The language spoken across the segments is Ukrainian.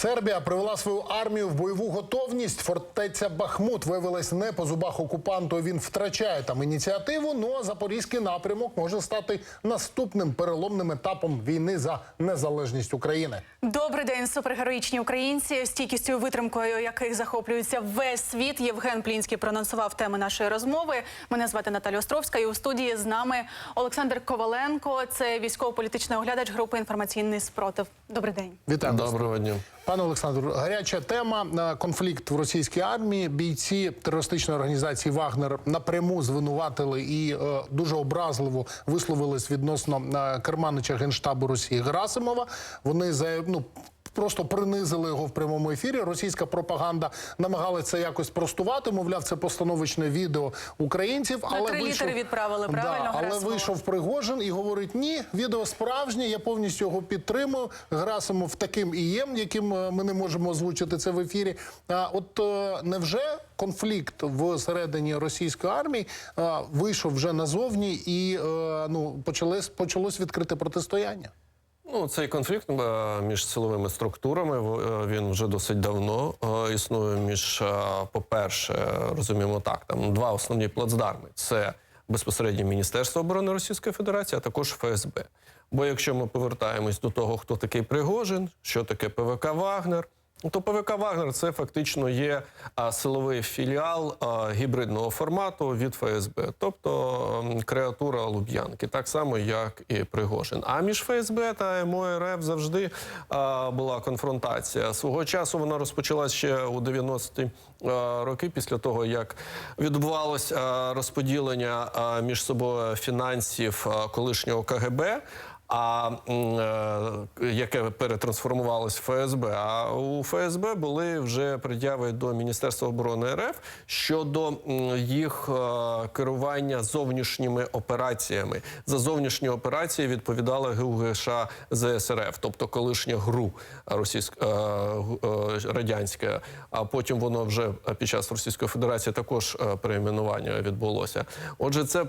Сербія привела свою армію в бойову готовність. Фортеця Бахмут виявилась не по зубах окупанту. Він втрачає там ініціативу. Ну а запорізький напрямок може стати наступним переломним етапом війни за незалежність України. Добрий день, супергероїчні українці, стійкістю витримкою яких захоплюється весь світ. Євген Плінський проанонсував теми нашої розмови. Мене звати Наталя Островська. І у студії з нами Олександр Коваленко. Це військово-політичний оглядач групи інформаційний спротив. Добрий день. Вітаю. Доброго дня. Пане Олександру, гаряча тема е, конфлікт в російській армії. Бійці терористичної організації Вагнер напряму звинуватили і е, дуже образливо висловились відносно е, керманича генштабу Росії Герасимова. Вони за ну. Просто принизили його в прямому ефірі. Російська пропаганда намагалася якось спростувати. Мовляв, це постановочне відео українців. На три літери відправили, правильно, Да, але вийшов Пригожин і говорить: ні, відео справжнє. Я повністю його підтримую. Герасимов таким і є, яким е, ми не можемо озвучити це в ефірі. А от е, невже конфлікт всередині російської армії е, вийшов вже назовні і е, ну почалось почалось відкрите протистояння? Ну, цей конфлікт е, між силовими структурами е, він вже досить давно е, існує. Між, по-перше, розуміємо так, там два основні плацдарми: це безпосередньо Міністерство оборони Російської Федерації, а також ФСБ. Бо якщо ми повертаємось до того, хто такий Пригожин, що таке ПВК Вагнер. Ну, То ПВК Вагнер це фактично є силовий філіал гібридного формату від ФСБ, тобто креатура Луб'янки, так само як і Пригожин. А між ФСБ та МОРФ завжди була конфронтація. Свого часу вона розпочалась ще у 90-ті роки, після того як відбувалось розподілення між собою фінансів колишнього КГБ а е, яке перетрансформувалось в ФСБ. А у ФСБ були вже пред'яви до Міністерства оборони РФ щодо їх е, керування зовнішніми операціями. За зовнішні операції відповідала ГУГШ ЗСРФ, тобто колишня ГРУ російська радянська. А потім воно вже під час Російської Федерації також е, перейменування відбулося. Отже, це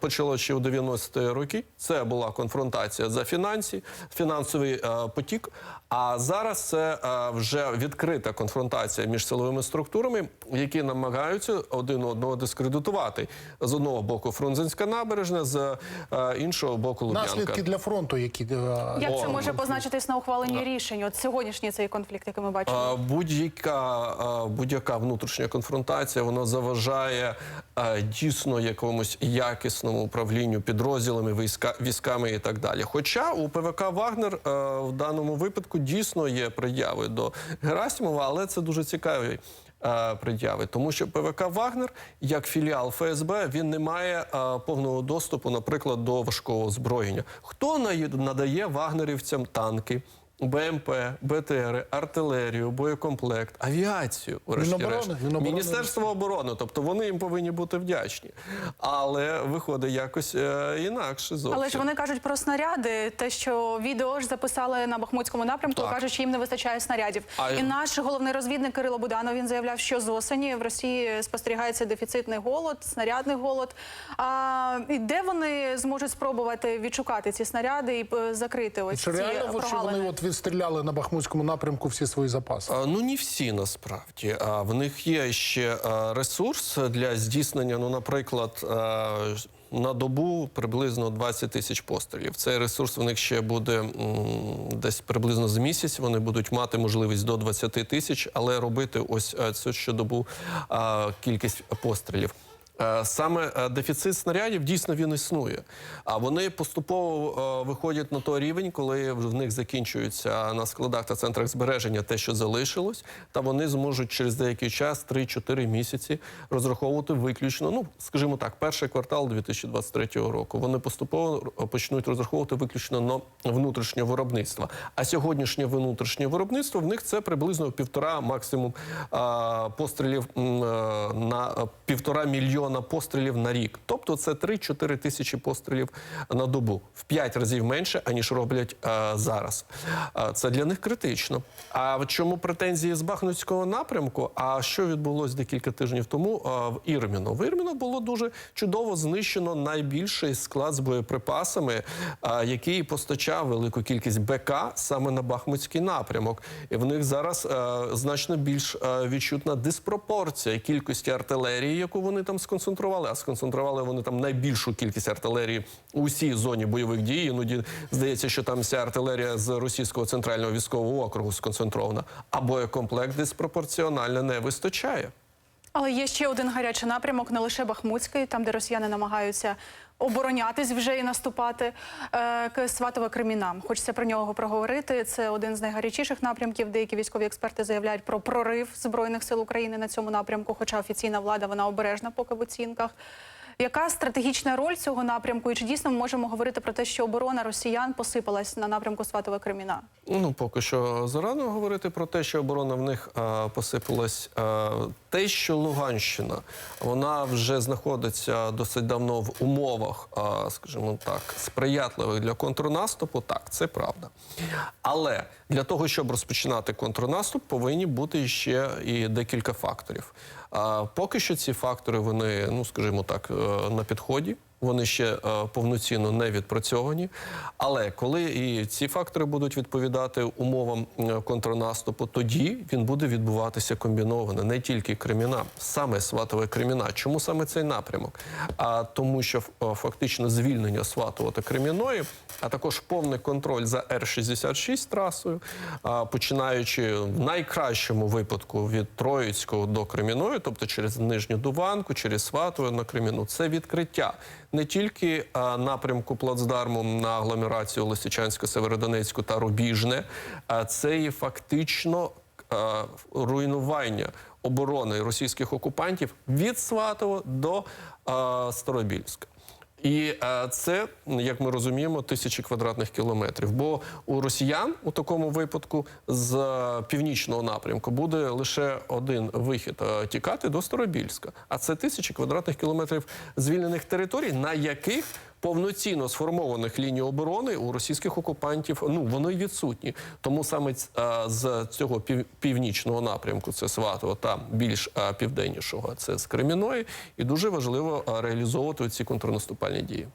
почало ще у 90-ті роки. Це була конфронтація за фінансі, фінансовий е, потік. А зараз це е, вже відкрита конфронтація між силовими структурами, які намагаються один одного дискредитувати з одного боку Фрунзенська набережна, з е, іншого боку Луб'янка. Наслідки для фронту, які е, Як О, це може ну, позначитись на ухваленні рішень? От сьогоднішній цей конфлікт, який ми бачимо. А, Будь-яка а, будь-яка внутрішня конфронтація вона заважає дійсно якомусь якісному управлінню підрозділами, війська, військами і так далі. Хоча у ПВК Вагнер в даному випадку дійсно є пред'яви до Герасимова, але це дуже цікаві. а, Пред'яви, тому що ПВК Вагнер, як філіал ФСБ, він не має а, повного доступу, наприклад, до важкого озброєння. Хто надає вагнерівцям танки? БМП, БТРи, артилерію, боєкомплект, авіацію. Міноборони, Міноборони. Міністерство оборони. Тобто вони їм повинні бути вдячні. Але виходить якось е, інакше зовсім. Але ж вони кажуть про снаряди. Те, що відео ж записали на Бахмутському напрямку, Так. кажуть, що їм не вистачає снарядів. А- І наш головний розвідник Кирило Буданов він заявляв, що з осені в Росії спостерігається дефіцитний голод, снарядний голод. А і де вони зможуть спробувати відшукати ці снаряди і е, закрити ось чи ці реально от, що вони от відстріляли на Бахмутському напрямку всі свої запаси? А, Ну, не всі насправді. А в них є ще а, ресурс для здійснення, ну, наприклад. а, На добу приблизно 20 тисяч пострілів. Цей ресурс в них ще буде м, десь приблизно з місяць. Вони будуть мати можливість до 20 тисяч, але робити ось е, цю щодобу а, кількість пострілів. Е, Саме е, дефіцит снарядів дійсно він існує. А вони поступово е, виходять на той рівень, коли в них закінчується на складах та центрах збереження те, що залишилось, та вони зможуть через деякий час, 3-4 місяці, розраховувати виключно, ну скажімо так, перший квартал 2023 року. Вони поступово почнуть розраховувати виключно на внутрішнє виробництво. А сьогоднішнє внутрішнє виробництво в них це приблизно півтора максимум пострілів на півтора мільйона мільйона пострілів на рік. Тобто це 3-4 тисячі пострілів на добу. В 5 разів менше, аніж роблять е, зараз. Е, це для них критично. А чому претензії з Бахмутського напрямку? А що відбулось декілька тижнів тому е, в Ірміно? В Ірміно було дуже чудово знищено найбільший склад з боєприпасами, е, який постачав велику кількість БК саме на Бахмутський напрямок. І в них зараз е, значно більш е, відчутна диспропорція кількості артилерії, яку вони там сконцентрували. А сконцентрували вони там найбільшу кількість артилерії у всій зоні бойових дій. Іноді здається, що там вся артилерія з російського центрального військового округу сконцентрована. А боєкомплект диспропорціонально не вистачає. Але є ще один гарячий напрямок, не лише Бахмутський, там, де росіяни намагаються оборонятись вже і наступати. Е, Сватове Креміна. Хочеться про нього проговорити. Це один з найгарячіших напрямків. Деякі військові експерти заявляють про прорив збройних сил України на цьому напрямку. Хоча офіційна влада вона обережна поки в оцінках. Яка стратегічна роль цього напрямку? І чи дійсно ми можемо говорити про те, що оборона росіян посипалась на напрямку Сватове Креміна? Ну, поки що зарано говорити про те, що оборона в них е, посипалась. Е, те, що Луганщина вона вже знаходиться досить давно в умовах, е, скажімо так, сприятливих для контрнаступу, так, це правда. Але для того, щоб розпочинати контрнаступ, повинні бути ще і декілька факторів. Е, поки що ці фактори, вони, ну скажімо так, на підході. Вони ще е, повноцінно не відпрацьовані. Але коли і ці фактори будуть відповідати умовам е, контрнаступу, тоді він буде відбуватися комбіновано, не тільки Креміна, саме Сватове Креміна. Чому саме цей напрямок? А тому, що е, фактично звільнення Сватова та Креміної, а також повний контроль за Р-66 трасою, починаючи в найкращому випадку від Троїцького до Креміної, тобто через Нижню Дуванку, через Сватове на Креміну, це відкриття не тільки напрямку плацдарму на агломерацію Лисичансько-Северодонецьку та Рубіжне, а це і фактично руйнування оборони російських окупантів від Сватова до Старобільська. І е, це, як ми розуміємо, тисячі квадратних кілометрів. Бо у росіян у такому випадку з е, північного напрямку буде лише один вихід е, тікати до Старобільська. А це тисячі квадратних кілометрів звільнених територій, на яких повноцінно сформованих ліній оборони у російських окупантів ну вони відсутні. Тому саме е, з цього пів, північного напрямку це Сватово, та більш е, південнішого це з Креміної, і дуже важливо е, реалізовувати ці контрнаступальні дії.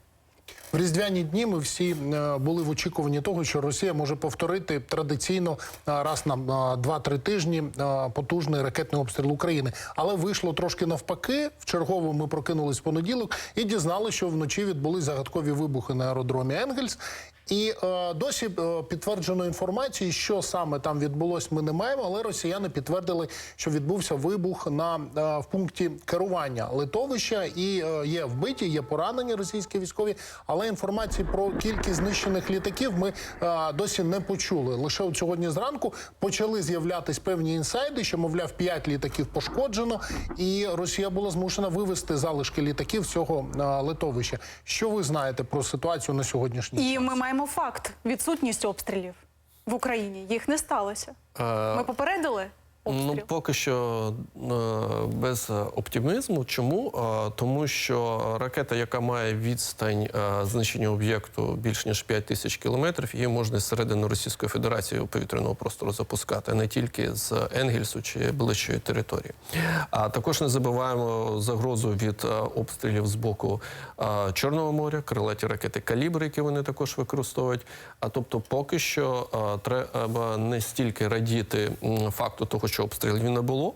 В різдвяні дні ми всі е, були в очікуванні того, що Росія може повторити традиційно е, раз на е, 2-3 тижні е, потужний ракетний обстріл України. Але вийшло трошки навпаки. В чергово ми прокинулись в понеділок і дізнали, що вночі відбулись загадкові вибухи на аеродромі Енгельс. І е, досі е, підтвердженої інформації, що саме там відбулось, ми не маємо. Але росіяни підтвердили, що відбувся вибух на е, в пункті керування литовища, і е, є вбиті, є поранені російські військові. Але інформації про кількість знищених літаків ми е, досі не почули. Лише от сьогодні зранку почали з'являтись певні інсайди, що мовляв 5 літаків пошкоджено, і Росія була змушена вивести залишки літаків з цього е, литовища. Що ви знаєте про ситуацію на сьогоднішній? І ми маємо факт відсутність обстрілів в Україні. Їх не сталося. Е, Ми попередили обстріл. Ну, поки що е, без оптимізму. Чому? Е, Тому що ракета, яка має відстань е, знищення об'єкту більш ніж 5 тисяч кілометрів, її можна з середини Російської Федерації у повітряного простору запускати, не тільки з Енгельсу чи ближчої території. А також не забуваємо загрозу від обстрілів з боку Чорного моря, крилаті ракети калібр, які вони також використовують. А тобто, поки що треба не стільки радіти факту того, що обстрілів не було.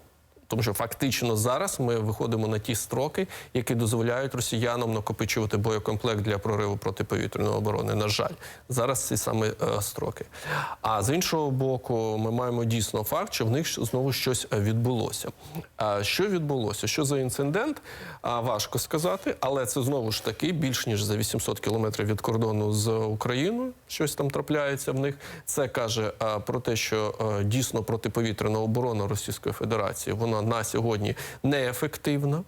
Тому що фактично зараз ми виходимо на ті строки, які дозволяють росіянам накопичувати боєкомплект для прориву протиповітряної оборони. На жаль, зараз ці саме е, строки. А з іншого боку, ми маємо дійсно факт, що в них знову щось е, відбулося. А що відбулося? Що за інцидент? А, важко сказати, але це знову ж таки більш ніж за 800 кілометрів від кордону з Україною. Щось там трапляється в них. Це каже а, про те, що е, дійсно протиповітряна оборона Російської Федерації вона на сьогодні неефективна.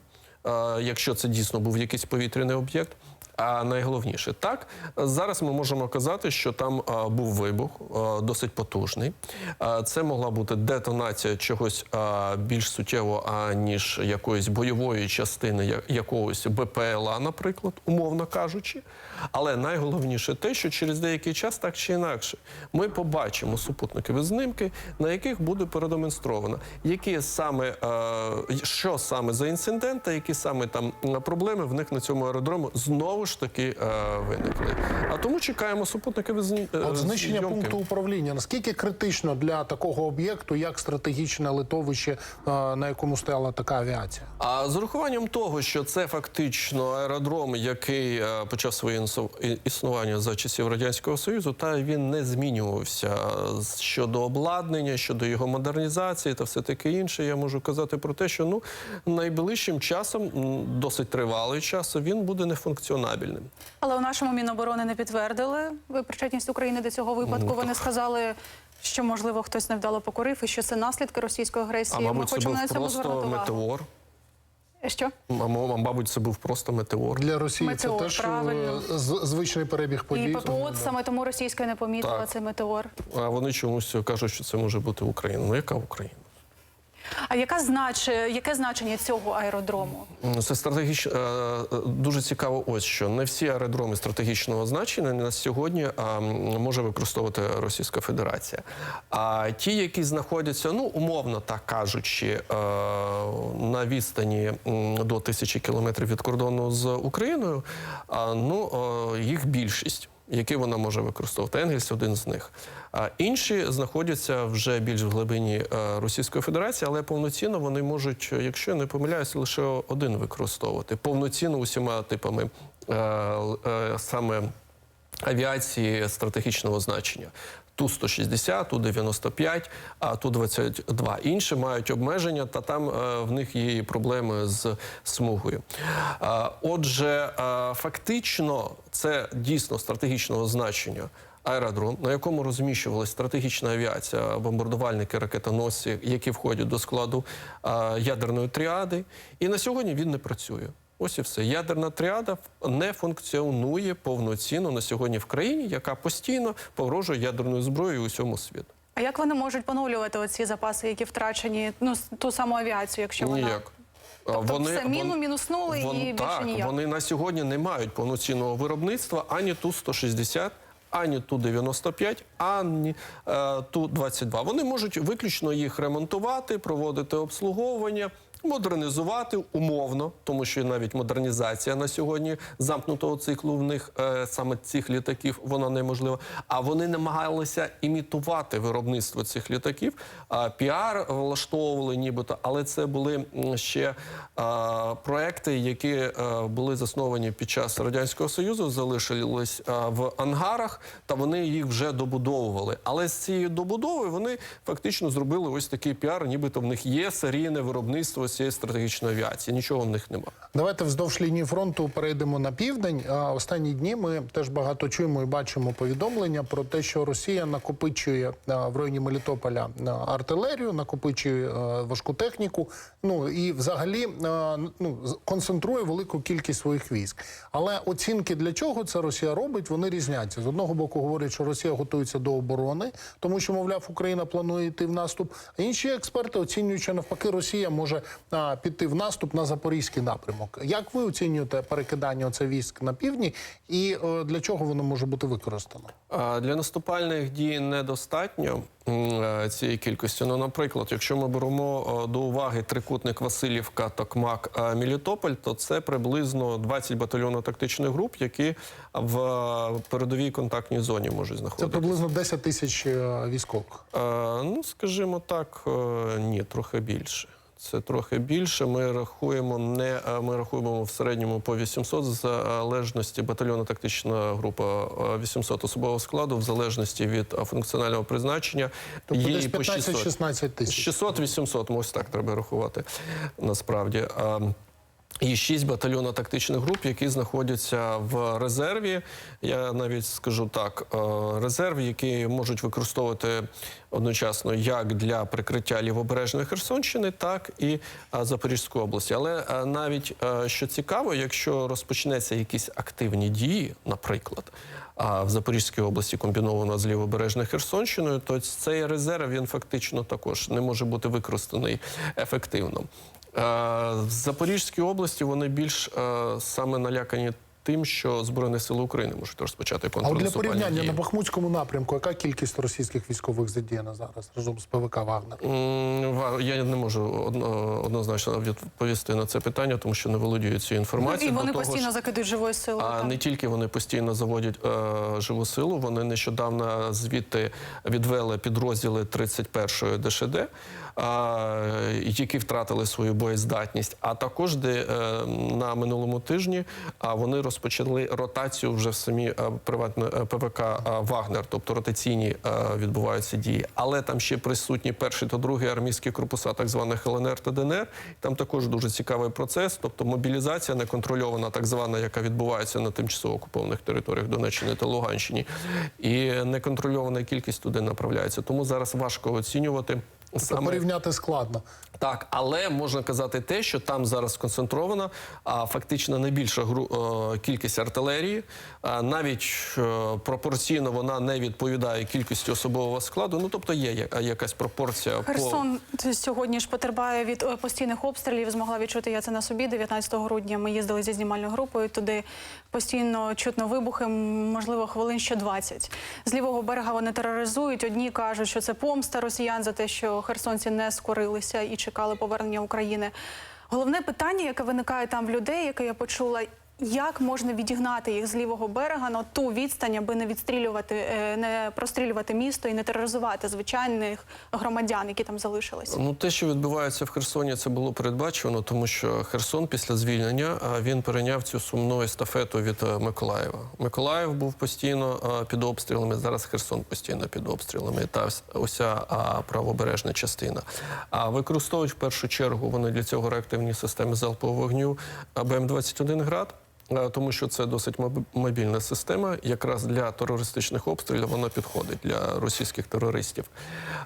якщо це дійсно був якийсь повітряний об'єкт. А найголовніше, так зараз ми можемо казати, що там був вибух досить потужний. Це могла бути детонація чогось більш суттєво, аніж якоїсь бойової частини якогось БПЛА, наприклад, умовно кажучи. Але найголовніше те, що через деякий час, так чи інакше, ми побачимо супутникові знімки, на яких буде продемонстровано, які саме що саме за інцидент, та які саме там проблеми в них на цьому аеродрому знову ж таки е, виникли. А тому чекаємо супутникові зні- е, От знищення зйомки. пункту управління наскільки критично для такого об'єкту, як стратегічне литовище, е, на якому стояла така авіація? А з урахуванням того, що це фактично аеродром, який почав своє існування за часів радянського союзу, та він не змінювався щодо обладнання, щодо його модернізації та все таке інше. Я можу казати про те, що ну найближчим часом, досить тривалий час, він буде нефункціонабельним. Але у нашому Міноборони не підтвердили ви причетність України до цього випадку. Ну, Вони сказали, що можливо хтось невдало покорив і що це наслідки російської агресії. А Ми мабуть, це хочемо на цьому просто звернути метеор. Що? А, мабуть, це був просто метеор. Для Росії Метеор, це теж е, правильно. звичний перебіг подій. І ППО саме тому російська не помітила Так. цей метеор. А вони чомусь кажуть, що це може бути Україна. Ну яка Україна? А яка знач... яке значення цього аеродрому? Це стратегічно е, дуже цікаво. Ось що не всі аеродроми стратегічного значення на сьогодні може використовувати Російська Федерація. А ті, які знаходяться, ну умовно так кажучи, е, на відстані до тисячі кілометрів від кордону з Україною, а, ну е, їх більшість. Які вона може використовувати? Енгельс один з них. А інші знаходяться вже більш в глибині е, Російської Федерації, але повноцінно вони можуть, е, якщо я не помиляюсь, лише один використовувати повноцінно усіма типами е, саме авіації стратегічного значення. Ту-160, Ту-95, а Ту-22. Інші мають обмеження, та там е, в них є проблеми з смугою. Отже, е, фактично, це дійсно стратегічного значення аеродром, на якому розміщувалася стратегічна авіація, бомбардувальники, ракетоносці, які входять до складу е, ядерної тріади. І на сьогодні він не працює. Ось і все. Ядерна тріада не функціонує повноцінно на сьогодні в країні, яка постійно погрожує ядерною зброєю усьому світу. А як вони можуть поновлювати оці запаси, які втрачені, ну ту саму авіацію, якщо вона Ніяк. А Тобто все, міну вон- мінуснули і більше так, ніяк. Вони на сьогодні не мають повноцінного виробництва ані Ту-160, ані Ту-95, ані е, Ту-22. Вони можуть виключно їх ремонтувати, проводити обслуговування. Модернізувати умовно, тому що навіть модернізація на сьогодні замкнутого циклу в них е, саме цих літаків вона неможлива. А вони намагалися імітувати виробництво цих літаків. А, піар влаштовували, нібито, але це були ще а, проекти, які е, були засновані під час радянського союзу, залишились в ангарах, та вони їх вже добудовували. Але з цією добудовою вони фактично зробили ось такий піар, нібито в них є серійне виробництво цієї стратегічної авіації. Нічого в них немає. Давайте вздовж лінії фронту перейдемо на південь. А Останні дні ми теж багато чуємо і бачимо повідомлення про те, що Росія накопичує в районі Мелітополя артилерію, накопичує важку техніку. Ну і взагалі ну концентрує велику кількість своїх військ. Але оцінки для чого це Росія робить, вони різняться. З одного боку говорять, що Росія готується до оборони, тому що, мовляв, Україна планує йти в наступ. А інші експерти оцінюють, що навпаки Росія може піти в наступ на запорізький напрямок. Як ви оцінюєте перекидання оце військ на півдні, і е, для чого воно може бути використано? Для наступальних дій недостатньо е, цієї кількості. Ну, наприклад, якщо ми беремо е, до уваги трикутник Васильівка, Токмак, Мелітополь, то це приблизно 20 батальйонно-тактичних груп, які в передовій контактній зоні можуть знаходитися. Це приблизно 10 тисяч військових. Ну, скажімо так, ні, трохи більше. Це трохи більше. Ми рахуємо не е, ми рахуємо в середньому по 800 в залежності батальйонно-тактична група е, 800 особового складу, в залежності від е, функціонального призначення. Тобто є десь по 600. 15-16 тисяч. 600-800, ось так треба рахувати насправді. І шість батальйонів тактичних груп, які знаходяться в резерві. Я навіть скажу так: е, резерв, який можуть використовувати одночасно як для прикриття лівобережної Херсонщини, так і е, Запорізької області. Але е, навіть що цікаво, якщо розпочнеться якісь активні дії, наприклад. А в Запорізькій області комбіновано з лівобережною Херсонщиною, то цей резерв він фактично також не може бути використаний ефективно. Е, В Запорізькій області вони більш е, саме налякані тим, що Збройні сили України можуть розпочати А от для порівняння дії. на Бахмутському напрямку, яка кількість російських військових задіяна зараз разом з ПВК Вагнер? Я не можу однозначно відповісти на це питання, тому що не володію цією інформацією. І вони До того постійно закидують живою силою. А так. не тільки вони постійно заводять е, живу силу, вони нещодавно звідти відвели підрозділи 31-ї ДШД, е, які втратили свою боєздатність. А також де е, на минулому тижні а вони розпочали ротацію вже в самі е, приватне е, ПВК е, Вагнер, тобто ротаційні відбуваються дії. Але там ще присутні перший та другий армійські корпуса, так званих ЛНР та ДНР. Там також дуже цікавий процес, тобто мобілізація неконтрольована, так звана, яка відбувається на тимчасово окупованих територіях Донеччини та Луганщині, і неконтрольована кількість туди направляється. Тому зараз важко оцінювати. Це Саме порівняти складно. так, але можна казати те, що там зараз сконцентрована а, фактично найбільша гру, е, кількість артилерії. А, навіть е, пропорційно вона не відповідає кількості особового складу. Ну тобто є я- якась пропорція по сьогодні ж потерпає від е, постійних обстрілів. Змогла відчути я це на собі. 19 грудня ми їздили зі знімальною групою. Туди постійно чутно вибухи, можливо, хвилин ще 20. З лівого берега вони тероризують. Одні кажуть, що це помста росіян за те, що херсонці не скорилися і чекали повернення України. Головне питання, яке виникає там в людей, яке я почула. Як можна відігнати їх з лівого берега на ту відстань, аби не відстрілювати, е, не прострілювати місто і не тероризувати звичайних громадян, які там залишились? Ну, те, що відбувається в Херсоні, це було передбачено, тому що Херсон після звільнення він перейняв цю сумну естафету від е, Миколаєва. Миколаїв був постійно під обстрілами. Зараз Херсон постійно під обстрілами. Та уся правобережна частина. А використовують в першу чергу вони для цього реактивні системи залпового вогню БМ-21 град. Е, Тому що це досить моб- мобільна система, якраз для терористичних обстрілів вона підходить для російських терористів.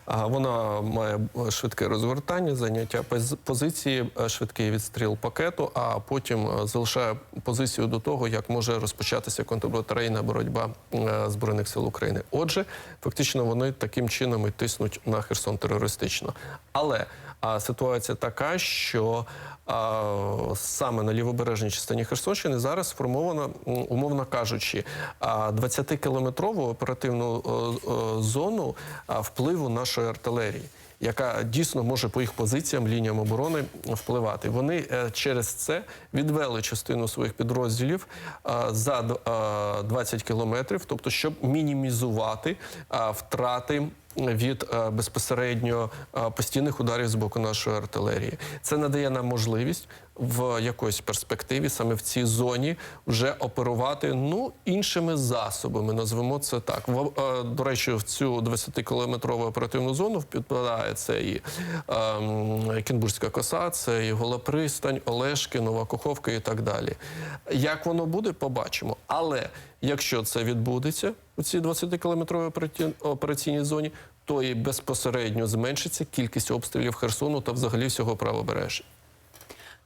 Вона має е, швидке розгортання, заняття поз- позиції, е, швидкий відстріл пакету, а потім залишає позицію до того, як може розпочатися контрбатарейна боротьба збройних сил України. Отже, фактично вони таким чином і тиснуть на Херсон терористично. Але а ситуація така, що а, саме на лівобережній частині Херсонщини зараз сформовано, м, умовно кажучи, а, 20-кілометрову оперативну е, е, зону впливу нашої артилерії. Яка дійсно може по їх позиціям, лініям оборони впливати. Вони е, через це відвели частину своїх підрозділів за д- е, 20 кілометрів, тобто щоб мінімізувати втрати від е, безпосередньо е, постійних ударів з боку нашої артилерії. Це надає нам можливість в якоїсь перспективі, саме в цій зоні, вже оперувати ну іншими засобами. Назвемо це так. Е, до речі, в цю 20-кілометрову оперативну зону підпадає це і ем, Кінбурзька коса, це і Голопристань, Олешки, Нова Коховка і так далі. Як воно буде, побачимо. Але якщо це відбудеться у цій 20-кілометровій операті- операційній зоні, то і безпосередньо зменшиться кількість обстрілів Херсону та взагалі всього правобережжя.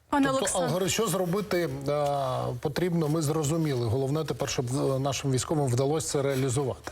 Пане Тобто, Олександр, що зробити а, потрібно, ми зрозуміли. Головне тепер, щоб е, нашим військовим вдалося це реалізувати.